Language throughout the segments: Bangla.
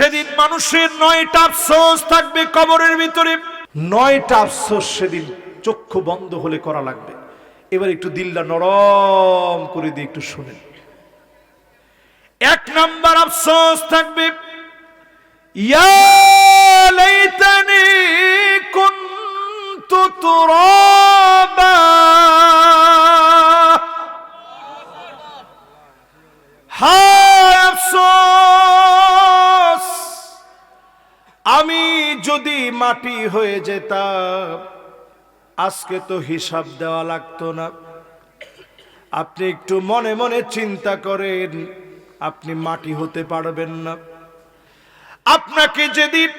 সেদিন মানুষের নয়টা আফসোস থাকবে কবরের ভিতরে। নয়টা আফসোস সেদিন চক্ষু বন্ধ হলে করা লাগবে। এবার একটু দিলটা নরম করে দিয়ে একটু শুনেন। এক নাম্বার আফসোস থাকবে ইয়া লাইতানি কুনতু তুরাবা। হায় আফসোস। যদি মাটি হয়ে যেতাম, আজকে তো হিসাব দেওয়া লাগতো না। আপনি একটু মনে মনে চিন্তা করেন, আপনি মাটি হতে পারবেন না। আপনাকে যেদিন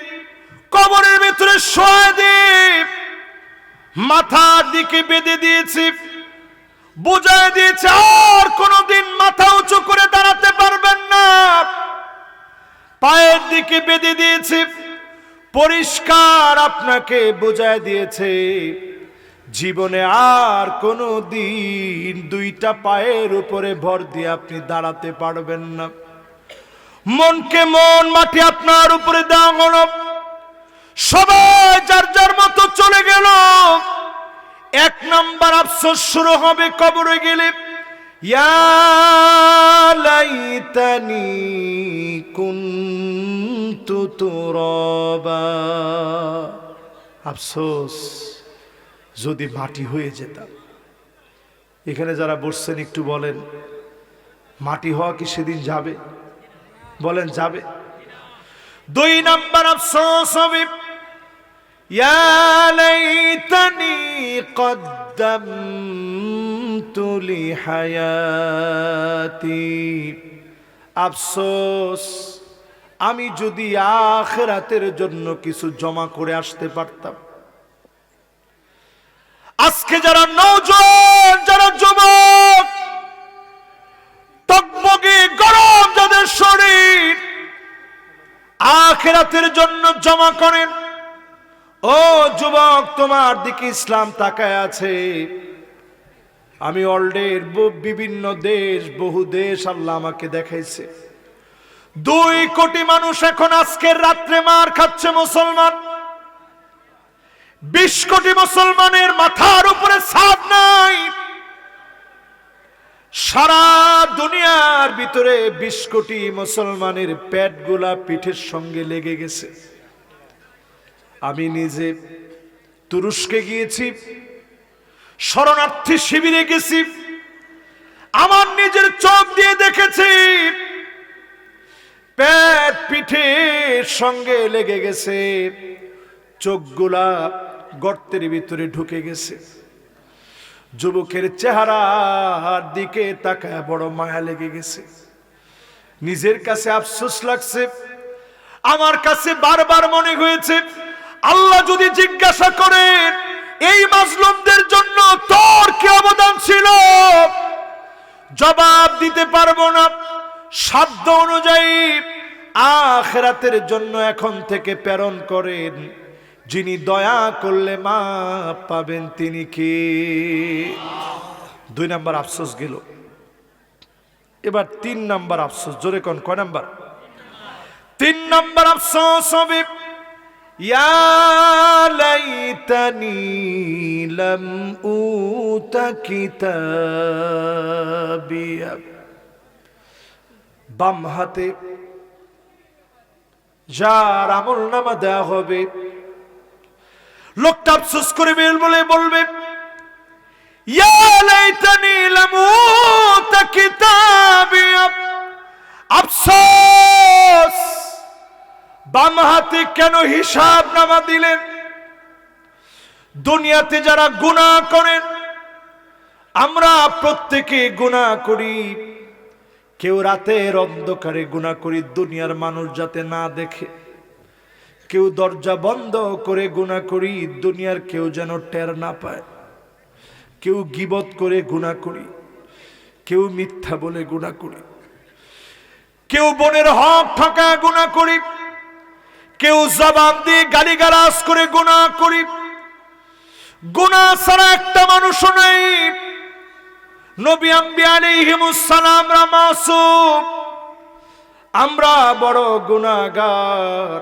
কবরের ভিতরে শোয়া দিয়ে মাথার দিকে বেঁধে দিয়েছি বুঝায় দিয়েছে, আর কোনোদিন মাথা উঁচু করে দাঁড়াতে পারবেন না। পায়ের দিকে বেঁধে দিয়েছে পরিষ্কার আপনাকে বুঝায় দিয়েছে, জীবনে আর কোনো দিন দুইটা পায়ের উপরে ভর দিয়ে আপনি দাঁড়াতে পারবেন না। মনকে মন, মাটি আপনার উপরে দেওয়া হলো সবাই যার যার মতো চলে গেল। এক নাম্বার আফসোস শুরু হবে কবরে গেলে। ইয়া লাইতানি কুনতু তুরাবা আফসোস যদি মাটি হয়ে যেতাম এখানে যারা বসছেন একটু বলেন মাটি হওয়া কি সেদিন যাবে বলেন যাবে দুই নাম্বার আফসোস হবে يا ليتني قدمت হায়াতি। আফসোস, আমি যদি আখেরাতের জন্য কিছু জমা করে আসতে পারতাম। আজকে যারা নজন যারা যুবক, টকবগে গরম যাদের শরীর, আখেরাতের জন্য জমা করেন। ও যুবক, তোমার দিকে ইসলাম তাকায় আছে। আমি অলরেড বিভিন্ন দেশ, বহু দেশ আল্লাহ আমাকে দেখাইছে। দুই কোটি মানুষ এখন আজকের রাত্রে মার খাচ্ছে মুসলমান। বিশ কোটি মুসলমানের মাথার উপরে ছাদ নাই। সারা দুনিয়ার ভিতরে বিশ কোটি মুসলমানের পেটগুলা পিঠের সঙ্গে লেগে গেছে। আমি নিজে তুরস্কে গিয়েছি। শরণার্থী শিবিরে গেছি। আমার নিজের চোখ দিয়ে দেখেছি। পেট পিঠের সঙ্গে লেগে গেছে। চোখগুলা গর্তের ভিতরে ঢুকে গেছে। যুবকের চেহারার দিকে তাকায় বড় মায়া লেগে গেছে। নিজের কাছে আফসোস লাগছে। আমার কাছে বারবার মনে হয়েছে, আল্লাহ যদি জিজ্ঞাসা করেন এই মাজলুমদের জন্য তোর কি অবদান ছিল। জবাব দিতে পারব না। সাধ্য অনুযায়ী আখেরাতের জন্য এখন থেকে প্রেরণ করেন। যিনি দয়া করলে মা পাবেন তিনি কি? দুই নাম্বার আফসোস গেল। এবার তিন নাম্বার আফসোস। জোরে কোন, কয় নাম্বার? তিন নাম্বার আফসোস হবে, ইয়া লাইতানি লাম উতা কিতাবিয়া বাম হাতে যার আমল নামা দেওয়া হবে। লোকটা আফসোস করে বেল বলে বলবে আফসোস! বাম হাতে কেন হিসাব নামা দিলেন? দুনিয়াতে যারা গুণা করেন, আমরা প্রত্যেকে গুণা করি। কেউ রাতের অন্ধকারে গুণা করি, দুনিয়ার মানুষ যাতে না দেখে। কেউ দরজা বন্ধ করে গুণা করি, দুনিয়ার কেউ যেন টের না পায়। কেউ গিবত করে গুণা করি, কেউ মিথ্যা বলে গুণা করি। কেউ বনের হক ঠকা গুণা করি, কেউ জবাব দিয়ে গালি গালাস করে গুণা করি। গুণা ছাড়া একটা মানুষও নেই। নবী আম্বি আলাইহিমুস সালাম রা মাসুম। আমরা বড় গুণাগার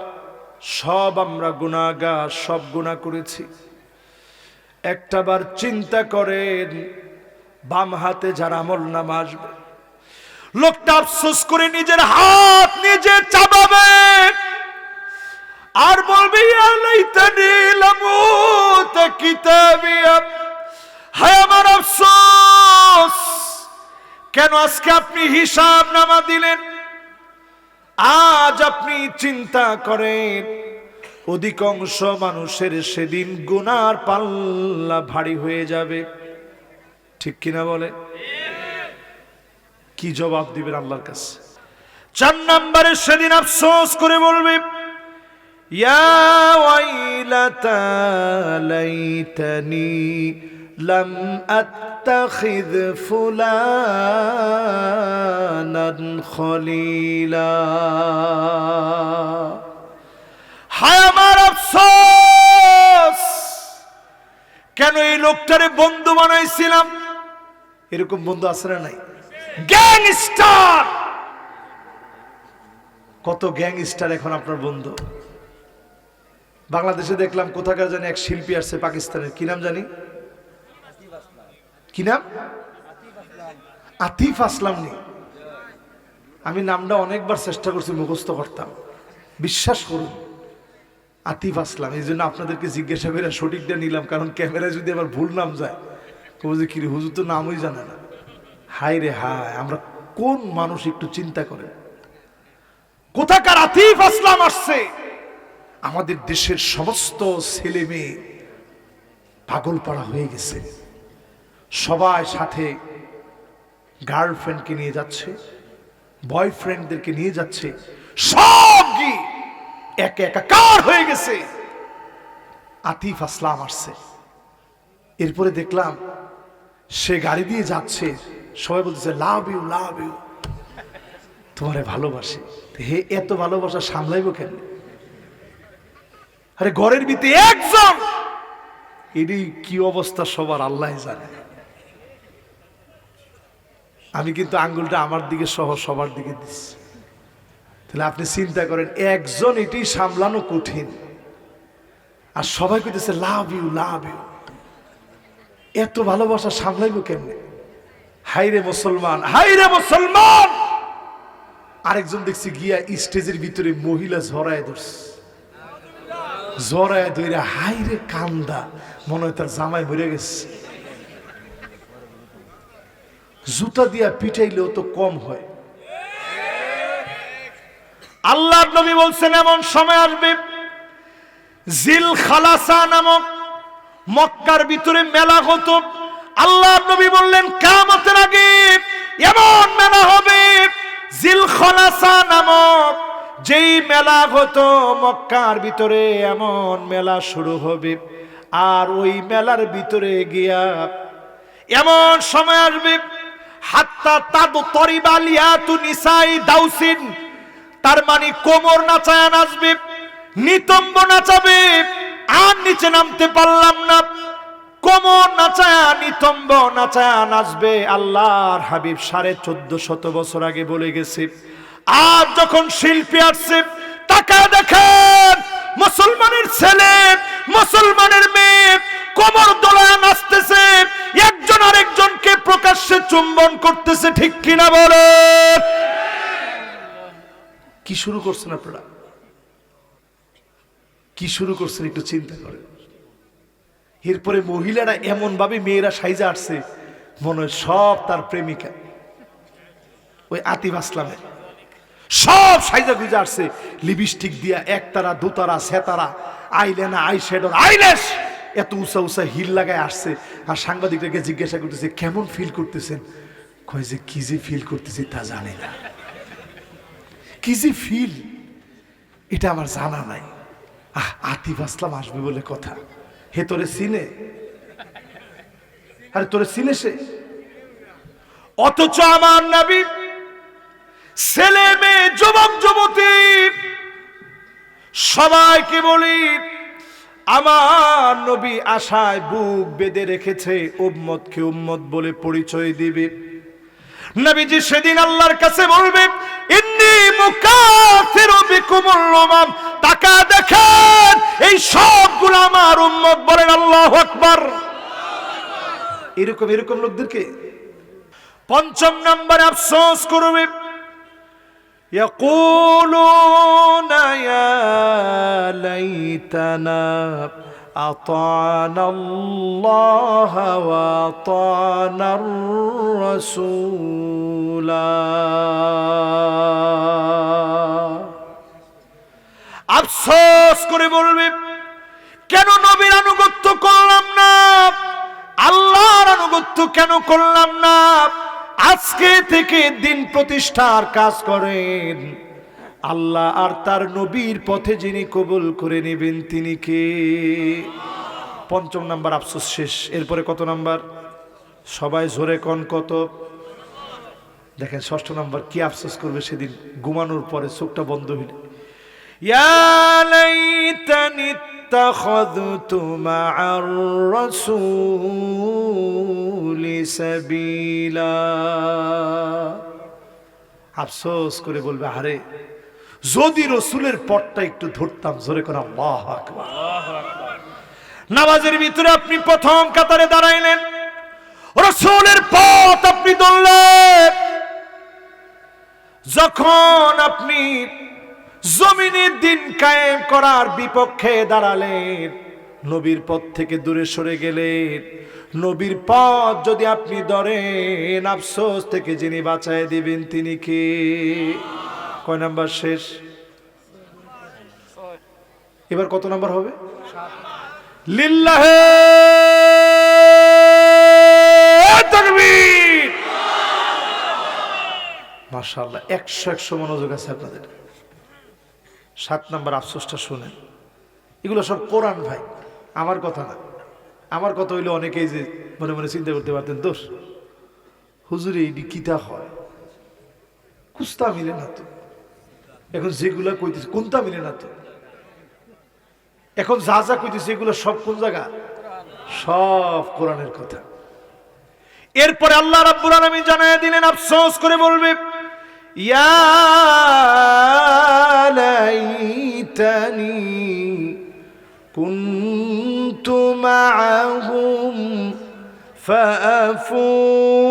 সব আমরা গুণাগার সব গুণা করেছি। একটাবার চিন্তা করেন, বাম হাতে যার আমল নাম আসবে। লোকটা আফসোস করে নিজের হাত নিজে চাবাবে। আর বলবে, ইয়া লাইতানি লামুত কেন আজকে আপনি হিসাব নামা দিলেন? আজ আপনি চিন্তা করেন, অধিকাংশ মানুষের সেদিন গুনার পাল্লা ভারী হয়ে যাবে। ঠিক কিনা বলে? কি জবাব দিবেন আল্লাহর কাছে? চার নম্বরে সেদিন আফসোস করে বলবে ইয়া ওয়াইলাতা লাইতানি লাম আত্তাখিদ ফুলানান খলিলা হায় আমার আফসোস! কেন এই লোকটারে বন্ধু বানাইছিলাম? এরকম বন্ধু না নাই? গ্যাংস্টার! কত গ্যাংস্টার এখন আপনার বন্ধু? বাংলাদেশে দেখলাম কোথাকার জানি এক শিল্পী আসছে পাকিস্তানের। কি নাম জানি? কি নাম? আতিফ আসলাম নি। আমি নামটা অনেকবার চেষ্টা করছি মুখস্থ করতাম। বিশ্বাস করুন, আতিফ আসলাম। এই জন্য আপনাদেরকে জিজ্ঞাসা করে সঠিকটা নিলাম, কারণ ক্যামেরায় যদি আবার ভুল নাম যায়, কবো যে কিরে, হুজুর তো নামই জানে না। হাই রে হায়, আমরা কোন মানুষ একটু চিন্তা করে কোথাকার আতিফ আসলাম আসছে? আমাদের দেশের সমস্ত ছেলে মেয়ে পাগল পাড়া হয়ে গেছে। সবাই সাথে গার্লফ্রেন্ডকে নিয়ে যাচ্ছে, বয়ফ্রেন্ডদেরকে নিয়ে যাচ্ছে সব গিয়ে একে একাকার হয়ে গেছে? আতিফ আসলাম আসছে। এরপরে দেখলাম সে গাড়ি দিয়ে যাচ্ছে। সবাই বলতেছে, লাভ ইউ লাভ ইউ। তোমারে ভালোবাসি। হে, এত ভালোবাসা সামলাইব কেন আরে ঘরের ভিতরে একজন। এটি কি অবস্থা সবার আল্লাহ জানে। আমি কিন্তু আঙ্গুলটা আমার দিকে সহ সবার দিকে দিচ্ছি। তাহলে আপনি চিন্তা করেন, একজন এটি সামলানো কঠিন। আর সবাই কইতেছে, লাভ ইউ লাভ ইউ। এত ভালোবাসা সামলাইব কেমনে? হাইরে মুসলমান হাইরে মুসলমান! আরেকজন দেখছি গিয়া স্টেজের ভিতরে মহিলা ঝরায় ধরছে। ঝরায় ধরে হাইরে কান্দা। মনে হয় তার জামাই মরে গেছে। জুতা দিয়া পিটাইলেও তো কম হয়। আল্লাহ নবী বলছেন, এমন সময় আসবে জিল খালাসা নামক মক্কার ভিতরে মেলা হতো। আল্লাহ নবী বললেন কামতের আগে এমন মেলা হবে জিল খালাসা নামক যেই মেলা হতো মক্কার ভিতরে, এমন মেলা শুরু হবে। আর ওই মেলার ভিতরে গিয়া এমন সময় আসবে। হাত্তা তাদু তরিবালিয়াতু নিসাই দাউসিন। তার মানে কোমর নাচায়া নাচবে নিতম্ব নাচাবে। আর নিচে নামতে পারলাম না। কোমর নাচায়া, নিতম্ব নাচায়া নাচবে আল্লাহর হাবিব সাড়ে চোদ্দ শত বছর আগে বলে গেছে আর যখন শিল্পী আসছে তাকে দেখেন মুসলমানের ছেলে, মুসলমানের মেয়ে, কোমর দোলায় নাচতেছে, একজন আরেকজনকে প্রকাশ্যে চুম্বন করতেছে, ঠিক কিনা বলে কি শুরু করছেন আপনারা? কি শুরু করছেন একটু চিন্তা করেন। এরপরে মহিলারা এমন ভাবে মেয়েরা সাইজে আসছে, মনে হয় সব তার প্রেমিকা। ওই আতিফ আসলামের। সব সাইজা গুজা আসছে। লিপস্টিক দিয়া একতারা, দুতারা সেতারা আইলেনা আই শ্যাডোর আইলেস এত উষা উষা হিল লাগায় আসছে। আর সাংবাদিকটাকে জিজ্ঞাসা করতেছে, কেমন ফিল করতেছেন? কয় যে, কি যে ফিল করতেছি তা জানি না। কি যে ফিল এটা আমার জানা নাই। আহ, আতিফ আসলাম, আসবে বলে কথা। হে, তোরে সিনে আরে, তোরে সিনে সে? অথচ আমার নবী ছেলে মেয়ে, যুবক, যুবতী, সবাইকে বলি, আমার নবী আশায় বুক বেঁধে রেখেছে, উম্মতকে উম্মত বলে পরিচয় দিবে। নবীজি সেদিন আল্লাহর কাছে বলবে, ইন্নি মুকাফিরু বিকুমুল উমাম। তাকা দেখেন, এই সবগুলো আমার উম্মত বলেন আল্লাহু আকবার। এরকম এরকম লোকদেরকে পঞ্চম নম্বরে আফসোস করবে। يقولون يا ليتنا أطعنا الله وأطعنا الرسول আফসোস করে বলবে কেন নবীর আনুগত্য করলাম না আল্লাহর আনুগত্য কেন করলাম না আজকে থেকে দিন প্রতিষ্ঠার কাজ করেন। আল্লাহ আর তার নবীর পথে যিনি কবুল করে নেবেন, তিনি কে? পঞ্চম নাম্বার আফসোস শেষ। এরপরে কত নাম্বার? সবাই জোরে কন কত? দেখেন, ষষ্ঠ নাম্বার কি আফসোস করবে সেদিন? ঘুমানোর পরে চোখটা বন্ধ হইলে। ইয়ালাইতানি اتخذت مع الرسول سبيلا আফসোস করে বলবে আরে যদি রসুলের পথটা একটু ধরতাম জোরে করে আল্লাহ আকবার নামাজের ভিতরে আপনি প্রথম কাতারে দাঁড়াইলেন রসুলের পথ আপনি ধরলেন যখন আপনি জমিনের দিন কায়েম করার বিপক্ষে দাঁড়ালেন। নবীর পথ থেকে দূরে সরে গেলেন। নবীর পথ যদি আপনি ধরেন, আফসোস থেকে যিনি বাঁচায় দিবেন তিনি কে? কয় নাম্বার শেষ? এবার কত নাম্বার হবে? লিল্লাহে মাশাআল্লাহ, একশো একশো মনোযোগ আছে আপনাদের। সাত নাম্বার আফসোসটা শুনেন। এগুলো সব কোরআন ভাই, আমার কথা না। আমার কথা হইলে অনেকেই যে মনে মনে চিন্তা করতে পারতেন, দোষ, হুজুরে, এই কিতা হয়? কুস্তা মিলে না তো। এখন যেগুলা কইতেছে, কোনটা মিলে না তো? এখন যা যা কইতেছে, এগুলো সব কোন জায়গা? সব কোরআনের কথা। এরপরে আল্লাহ রাব্বুল আলামিন জানায় দিলেন, আফসোস করে বলবে, ইয়া লাইতানি কুনতু মাআহুম فأفوز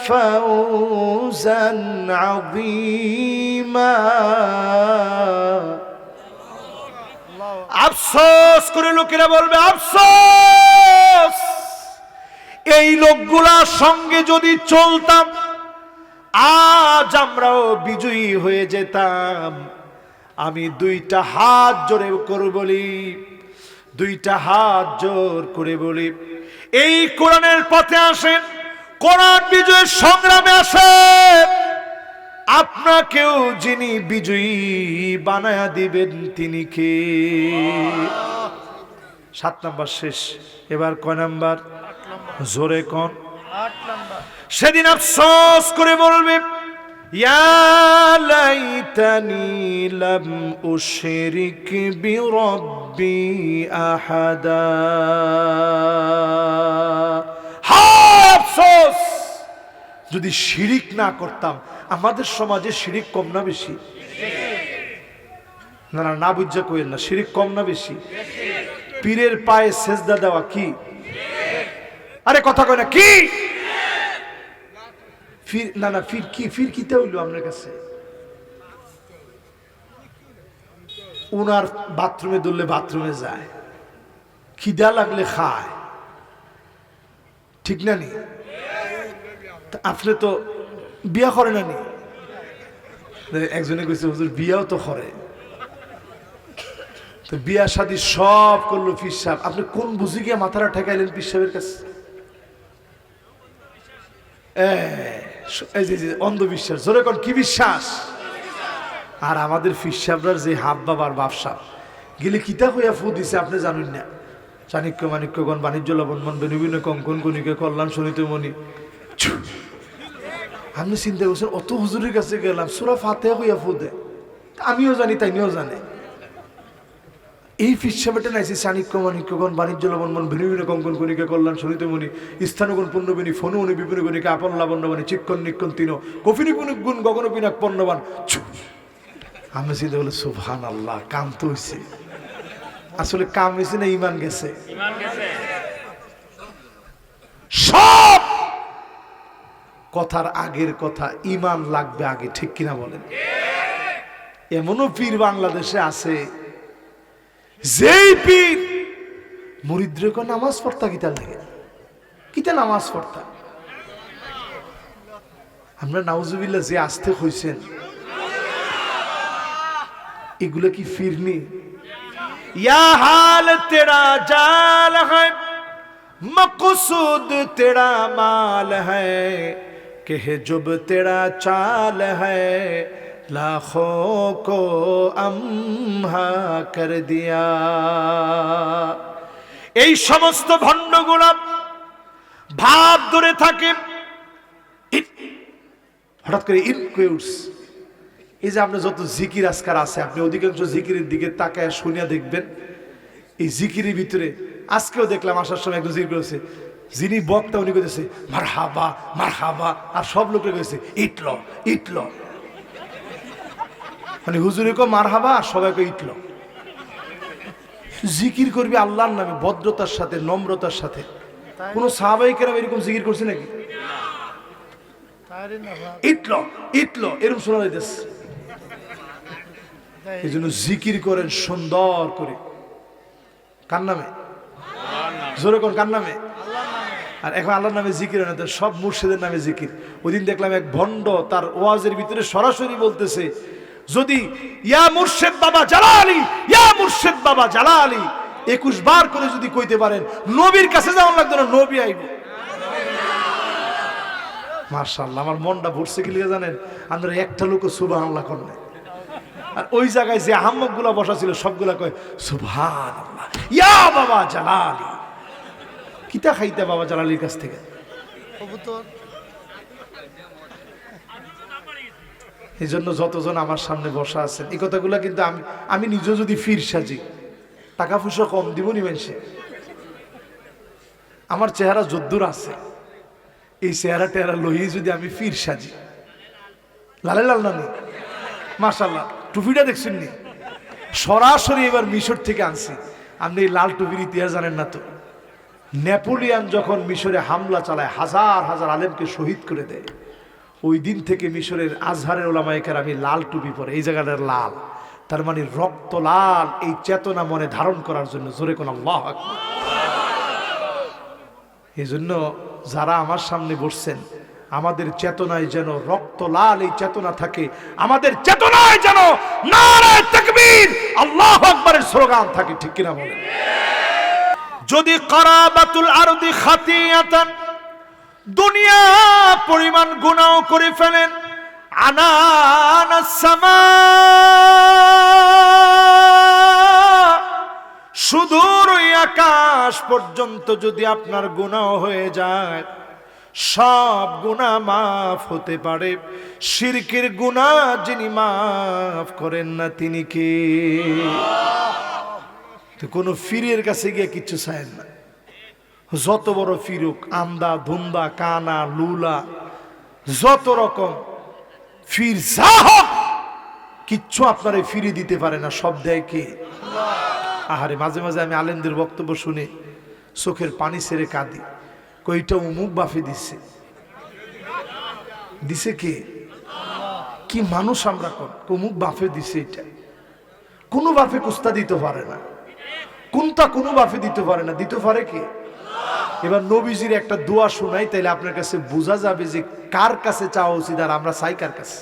فوزا عظيما আফসোস করে লোকেরা বলবে আফসোস এই লোকগুলার সঙ্গে যদি চলতাম আজ আমরাও বিজয়ী হয়ে যেতাম। আমি দুইটা হাত জোরে করে বলি দুইটা হাত জোর করে বলি। এই কোরআনের পথে আসেন কোরআন বিজয়ের সংগ্রামে আসেন আপনাকেও যিনি বিজয়ী বানায়া দিবেন তিনি কে? সাত নাম্বার শেষ এবার কয় নাম্বার? জোরে কন। সেদিন আফসোস করে বলবে লাইতানি লাম উশরিক বিরব্বি আহাদা। হায় আফসোস! যদি শিরিক না করতাম, আমাদের সমাজে শিরিক কম না বেশি? না না না বুঝা কইেন না, শিরিক কম না বেশি? পীরের পায়ে সেজদা দেওয়া কি? আরে কথা কয় না, কি? ফির, না না, ফির কি, ফির কিতে হইল আপনার কাছে? উনার বাথরুমে দৌড়লে বাথরুমে যায়, খিদা লাগলে খায়। ঠিক না নি? আপনি তো বিয়া করে না নি? একজনে কইছে, হুজুর, বিয়াও তো করে। তো বিয়া শাদি সব করল ফির সাহেব। আপনি কোন বুঝে গিয়ে মাথাটা ঠেকাইলেন পীর সাহেবের কাছে? অন্ধবিশ্বাস। জোরে কোন, কি বিশ্বাস? আর আমাদের ফির সাহেবরার যে হাব বাবার বাপসা, গেলে কিতা হইয়া ফু দিছে আপনি জানেন না। চাণিক্য মাণিক্যগণ, বাণিজ্য লবণ মন বিভিন্ন কঙ্কন কণিকে কল্যাণ শনিত ছু। আপনি চিন্তা করছেন, অত হুজুরের কাছে গেলাম, সুরা ফাতে হইয়া ফু দে। আমিও জানি, তাইনিও জানে। এই ফিসাবেটা নাইছে চাণিক্য মাণিক্যগণ বাণিজ্য লবণমন ভিন্ন কঙ্কন কণিকা কল্যাণ সনিতমণি স্থানগুণ পূর্ণবিনী ফনুমণি বিপিন গণিকা আপন লাবণ্যবাণী চিক্কন নিক্কন তিন কফিনি গুণ গুণ গগন পিনাক পণ্যবান। আমি বলে সুভান আল্লাহ আসলে কাম হয়েছে না ইমান গেছে? সব কথার আগের কথা ইমান লাগবে আগে ঠিক কিনা বলেন? এমনও পীর বাংলাদেশে আছে যেই পীর মরিদ্রেক নামাজ পড়তা কিতা লাগে। কিতা নামাজ পড়তা? আমরা নাউজুবিল্লা যে আসতে হইছেন এগুলো কি ফিরনি? ইয়া হাল তেরা জাল হ্যাঁ তেরা মাল হে কেহ জুব তেরা চাল হে लाखों को अम्हा कर दिया এই সমস্ত ভণ্ডগুলা ভাব ধরে থাকে ইট- হঠাৎ করে ইনকুইউটস এই যে আপনার যত জিকির আজকার আছে আপনি অধিকাংশ জিকিরের দিকে তাকায় শুনিয়া দেখবেন এই জিকিরের ভিতরে আজকেও দেখলাম আসার সময় একজন জিকির করেছে যিনি বক্তা উনি করেছে মার হাবা মার হাবা আর সব লোকের করেছে ইটল ইটল মানে হুজুরে কো মার হাবা আর সবাইকে ইটল জিকির করবি আল্লাহর নামে ভদ্রতার সাথে নম্রতার সাথে। কোন সাহাবাই কেরাম এরকম জিকির করছে নাকি? ইটল ইটল এরকম শোনা যাইতেছে। এই জন্য জিকির করেন সুন্দর করে। কার নামে? জোরে কোন কার নামে? আর এখন আল্লাহর নামে জিকির হয় না সব মুর্শিদের নামে জিকির। ওই দিন দেখলাম এক ভণ্ড তার ওয়াজের ভিতরে সরাসরি বলতেছে যদি, ইয়া মুর্শেদ বাবা জালা জালালি, ইয়া মুর্শেদ বাবা জালা জালালি। একুশ বার করে যদি কইতে পারেন, নবীর কাছে যাওয়ার লাগতো না, নবী আইব। মার্শাল্লাহ আমার মনটা ভরছে কি জানেন? আমরা একটা লোক সুবাহ আল্লাহ করেন আর ওই জায়গায় যে আহম্মকগুলা বসা ছিল, সবগুলা কয় সুভান ইয়া বাবা জালালি। কিতা খাইতে বাবা জালালির কাছ থেকে? এই জন্য যতজন আমার সামনে বসা আছেন, এই কথাগুলো কিন্তু আমি আমি নিজেও যদি ফির সাজি, টাকা পয়সা কম দিব নি মানুষে। আমার চেহারা যদ্দুর আছে, এই চেহারা টেহারা লইয়ে যদি আমি ফির সাজি। লালে লাল নানি মাশাল্লাহ টুপিটা দেখছেন নি? সরাসরি এবার মিশর থেকে আনছি। আপনি এই লাল টুপির ইতিহাস জানেন না তো? নেপোলিয়ান যখন মিশরে হামলা চালায়, হাজার হাজার আলেমকে শহীদ করে দেয়। ওই দিন থেকে মিশরের আজহারের ওলামাইকার আমি লাল টুপি পরে, এই জায়গাটার লাল তার মানে রক্ত লাল, এই চেতনা মনে ধারণ করার জন্য জোরে কোন। এই জন্য যারা আমার সামনে বসছেন, আমাদের চেতনায় যেন রক্ত লাল এই চেতনা থাকে, আমাদের চেতনায় যেন আল্লাহ আকবরের স্লোগান থাকে, ঠিক কিনা বলেন যদি করাবাতুল আরদি খাতিয়াতান দুনিয়া পরিমাণ গুনাহ করে ফেলেন। আনানা সামা সুদূর আকাশ পর্যন্ত যদি আপনার গুনাহ হয়ে যায়, সব গুনাহ মাফ হতে পারে। শিরকের গুনাহ যিনি মাফ করেন না, তিনি কে? তো কোনো ফিরের কাছে গিয়ে কিচ্ছু চায় না। যত বড় ফিরুক আমদা ধুন্দা, কানা, লুলা, যত রকম ফির যা হোক, কিচ্ছু আপনারে ফিরে দিতে পারে না, সব দেয় কে? আহারে, মাঝে মাঝে আমি আলেমদের বক্তব্য শুনে চোখের পানি ছেড়ে কাঁদি। কইটা উমুক বাফে দিচ্ছে দিছে কে? কি মানুষ আমরা কর অমুক বাফে দিছে এটা। কোনো বাফে কুস্তা দিতে পারে না। কোনটা কোনো বাফে দিতে পারে না। দিতে পারে কে? এবার নবীজির একটা দোয়া শোনাই, তাইলে আপনার কাছে বোঝা যাবে যে কার কাছে চাওয়া উচিত আর আমরা চাই কার কাছে।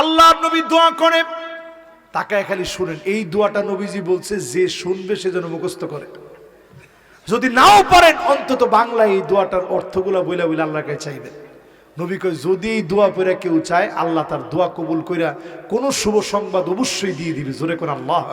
আল্লাহ নবী দোয়া করে তাকে খালি শুনেন, এই দোয়াটা নবীজি বলছে, যে শুনবে সে যেন মুখস্থ করে। যদি নাও পারেন, অন্তত বাংলায় এই দোয়াটার অর্থগুলা বইলা বইলে আল্লাহকে চাইবেন। নবী কয়, যদি এই দোয়া পড়ে কেউ চায়, আল্লাহ তার দোয়া কবুল কইরা কোন শুভ সংবাদ অবশ্যই দিয়ে দিবে। জোরে কোন আল্লাহ।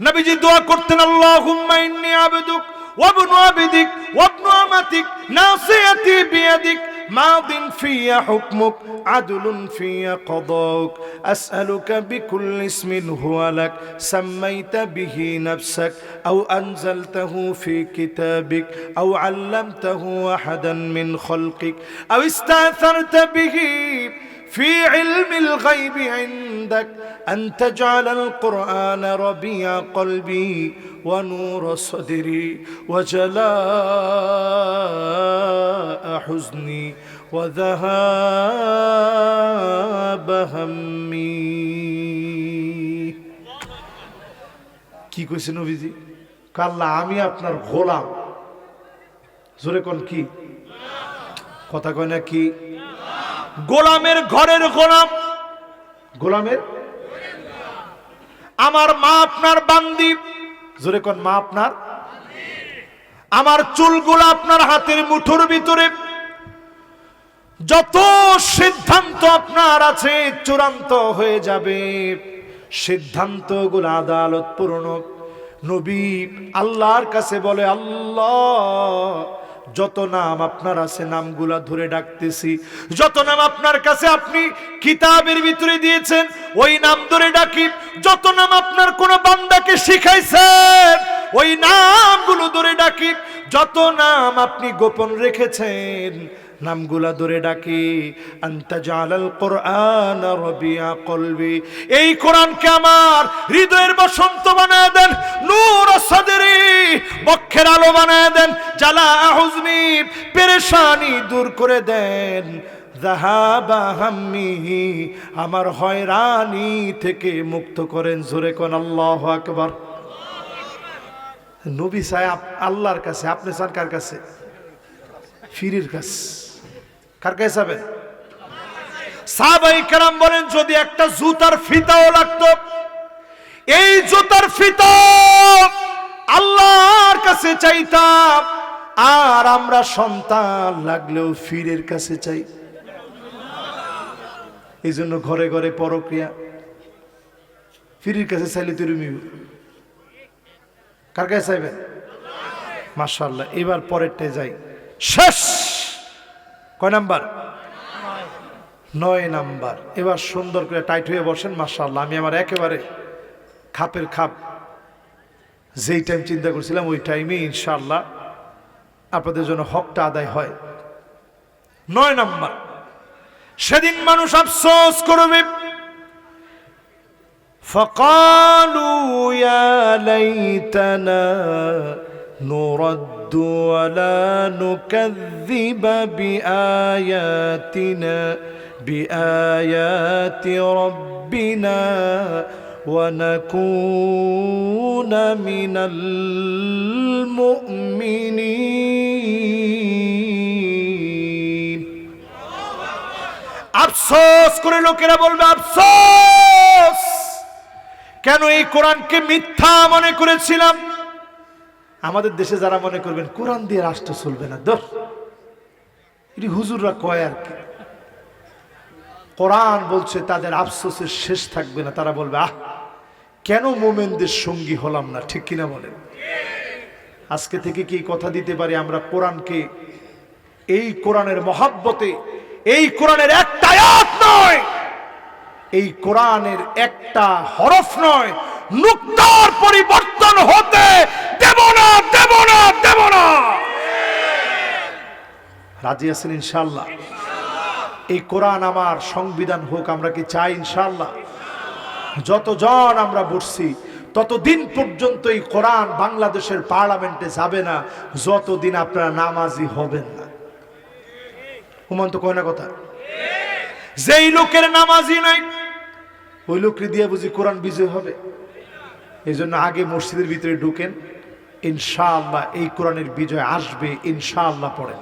নবীজি দোয়া করতেন আল্লাহুম্মা ইন্নী আবদুক ওয়াবনু আবদিক ওয়াবনু আমাতিক নাসিয়াতি বিয়াদিক ماض في حكمك عدل في قضاؤك أسألك بكل اسم هو لك سميت به نفسك أو أنزلته في كتابك أو علمته أحدا من خلقك أو استأثرت به في علم الغيب عندك أن تجعل القرآن ربيع قلبي ونور صدري وجلاء حزني وذهاب همي কি কইছে নবীজি কাল্লা আমি আপনার গোলাম জোরে কোন কি কথা কয় না কি গোলামের ঘরের গোলাম। গোলামের? আমার মা আপনার বান্দি। জোরে কোন মা আপনার? আমার চুলগুলো আপনার হাতের মুঠোর ভিতরে। যত সিদ্ধান্ত আপনার আছে চূড়ান্ত হয়ে যাবে। সিদ্ধান্তগুলো আদালত পূর্ণ নবী আল্লাহর কাছে বলে আল্লাহ যত নাম আপনার আছে, নামগুলা ধরে ডাকতেছি। যত নাম আপনার কাছে আপনি কিতাবের ভিতরে দিয়েছেন, ওই নাম ধরে ডাকি। যত নাম আপনার কোন বান্দাকে শিখাইছেন, ওই নামগুলো ধরে ডাকি। যত নাম আপনি গোপন রেখেছেন নামগুলা ধরে ডাকি, আন্তা জালাল কোরআন রবিয়া কলবি। এই কোরআনকে আমার হৃদয়ের বসন্ত বানায় দেন, নূর সাদেরি বক্ষের আলো বানায় দেন জালা হুজনি পেরেশানি দূর করে দেন। আমার হয়রানি থেকে মুক্ত করেন, জোরে কোন আল্লাহ আকবার। নবী সাহেব, আল্লাহর কাছে, আপনি সরকার কাছে? ফিরির কাছে। কার যাবেন সাহাবাই কারাম বলেন, যদি একটা জুতার ফিতাও লাগতো, এই জুতার ফিতা আল্লাহর কাছে চাইতাম, আর আমরা সন্তান লাগলেও ফিরের কাছে চাই। এই জন্য ঘরে ঘরে পরক্রিয়া। ফিরির কাছে চাইলে তুমি কার কাছে চাইবেন মাশাল্লাহ এবার পরেরটায় যাই। শেষ কয় নাম্বার নয় নাম্বার এবার সুন্দর করে টাইট হয়ে বসেন মাশাল্লাহ আমি আমার একেবারে খাপের খাপ যেই টাইম চিন্তা করছিলাম ওই টাইমে ইনশাল্লাহ আপনাদের জন্য হকটা আদায় হয় নয় নাম্বার সেদিন মানুষ আফসোস করবে فقالوا يا ليتنا نرد ولا نكذب بآياتنا بآيات ربنا ونكون من المؤمنين আফসোস করে লোকেরা বলবে আফসোস কেন এই কোরআনকে মিথ্যা মনে করেছিলাম আমাদের দেশে যারা মনে করবেন, কোরআন দিয়ে রাষ্ট্র চলবে না দর এটি হুজুররা কয় আর কি? কোরআন বলছে তাদের আফসোসের শেষ থাকবে না, তারা বলবে, আহ, কেন মোমেনদের সঙ্গী হলাম না? ঠিক কিনা বলেন? আজকে থেকে কি কথা দিতে পারি আমরা কোরআনকে? এই কোরআনের মহাব্বতে, এই কোরআনের একটা আয়াত নয়, এই কোরআনের একটা হরফ নয়, নুক্তার পরিবর্তন হতে দেব না দেব না দেব না রাজি আছেন ইনশাল্লাহ এই কোরআন আমার সংবিধান হোক, আমরা কি চাই ইনশাল্লাহ যতজন আমরা বসছি, ততদিন পর্যন্ত এই কোরআন বাংলাদেশের পার্লামেন্টে যাবে না, যতদিন আপনারা নামাজি হবেন না। হুমন্ত কয় না কথা? যেই লোকের নামাজি নাই, ওই লোককে দিয়ে বুঝি কোরআন বিজয় হবে? এই জন্য আগে মসজিদের ভিতরে ঢুকেন। ইনশাআল্লাহ এই কোরআনের বিজয় আসবে ইনশাআল্লাহ পড়েন